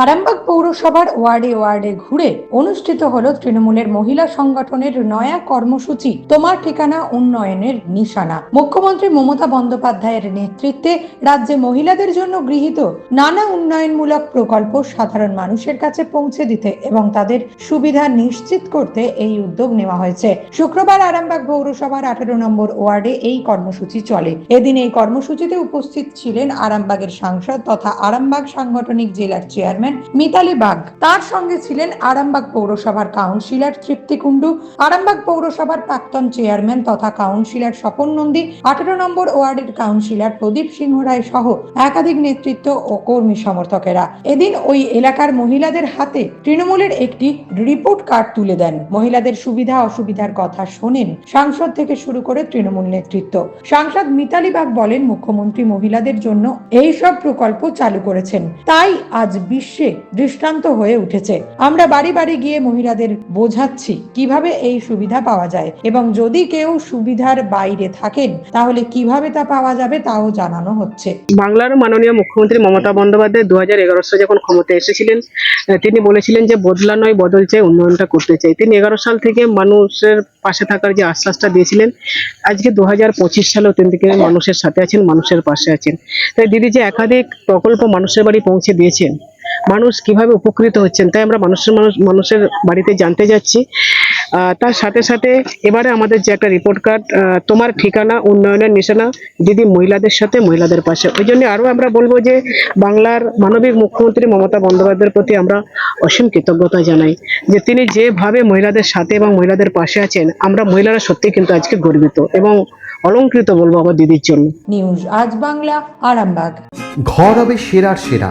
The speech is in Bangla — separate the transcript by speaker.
Speaker 1: আরামবাগ পৌরসভার ওয়ার্ডে ওয়ার্ডে ঘুরে অনুষ্ঠিত হল তৃণমূলের মহিলা সংগঠনের নয়া কর্মসূচি, তোমার ঠিকানা উন্নয়নের নিশানা। মুখ্যমন্ত্রী মমতা বন্দ্যোপাধ্যায়ের নেতৃত্বে রাজ্যে মহিলাদের জন্য গৃহীত নানা উন্নয়নমূলক প্রকল্প সাধারণ মানুষের কাছে পৌঁছে দিতে এবং তাদের সুবিধা নিশ্চিত করতে এই উদ্যোগ নেওয়া হয়েছে। শুক্রবার আরামবাগ পৌরসভার আঠারো নম্বর ওয়ার্ডে এই কর্মসূচি চলে। এদিন এই কর্মসূচিতে উপস্থিত ছিলেন আরামবাগের সাংসদ তথা আরামবাগ সাংগঠনিক জেলার চেয়ারম্যান মিতালি বাগ তার সঙ্গে ছিলেন আরামবাগ পৌরসভার কাউন্সিলর তৃপ্তি কুণ্ডু, আরামবাগ পৌরসভার প্রাক্তন চেয়ারম্যান তথা কাউন্সিলর স্বপন নন্দী, আঠারো নম্বর ওয়ার্ডের কাউন্সিলর প্রদীপ সিংহ রায় সহ একাধিক নেতৃত্ব ও কর্মী সমর্থকেরা। এদিন ওই এলাকার মহিলাদের হাতে তৃণমূলের একটি রিপোর্ট কার্ড তুলে দেন। মহিলাদের সুবিধা অসুবিধার কথা শোনেন সাংসদ থেকে শুরু করে তৃণমূল নেতৃত্ব। সাংসদ মিতালি বাগ বলেন, মুখ্যমন্ত্রী মহিলাদের জন্য এই সব প্রকল্প চালু করেছেন। তাই আজ বিশ্বে দৃষ্টান্ত হয়ে উঠেছে। আমরা বাড়ি বাড়ি গিয়ে মহিলাদের বোঝাচ্ছি কীভাবে এই সুবিধা পাওয়া যায় এবং যদি কেউ সুবিধার বাইরে থাকেন, তাহলে কীভাবে তা পাওয়া যাবে তাও জানানো হচ্ছে।
Speaker 2: বাংলার মাননীয় মুখ্যমন্ত্রী মমতা বন্দ্যোপাধ্যায় দু হাজার এগারো সালে যখন ক্ষমতায় এসেছিলেন তিনি বলেছিলেন যে বদলা নয়, বদল চাই, উন্নয়নটা করতে চাই। তিনি এগারো সাল থেকে মানুষের পাশে থাকার যে আশ্বাসটা দিয়েছিলেন, আজকে দু হাজার পঁচিশ সালেও তিনি মানুষের সাথে আছেন, মানুষের পাশে আছেন। তাই দিদি যে একাধিক প্রকল্প মানুষের বাড়ি পৌঁছে দিয়েছেন মানুষ কীভাবে উপকৃত হচ্ছেন তাই আমরা মানুষের মানুষ মানুষের বাড়িতে জানতে যাচ্ছি। তার সাথে সাথে এবারে আমাদের যে একটা রিপোর্ট কার্ড তোমার ঠিকানা উন্নয়নের নিশানা দিদি মহিলাদের সাথে মহিলাদের পাশে। ওই জন্য আরও আমরা বলব যে বাংলার মানবিক মুখ্যমন্ত্রী মমতা বন্দ্যোপাধ্যায়ের প্রতি আমরা অসীম কৃতজ্ঞতা জানাই যে তিনি যেভাবে মহিলাদের সাথে এবং মহিলাদের পাশে আছেন আমরা মহিলারা সত্যি কিন্তু আজকে গর্বিত এবং অলঙ্কৃত বলব আমার দিদির জন্য।
Speaker 1: নিউজ আজ বাংলা আরামবাগ।
Speaker 3: ঘর হবে সেরার সেরা।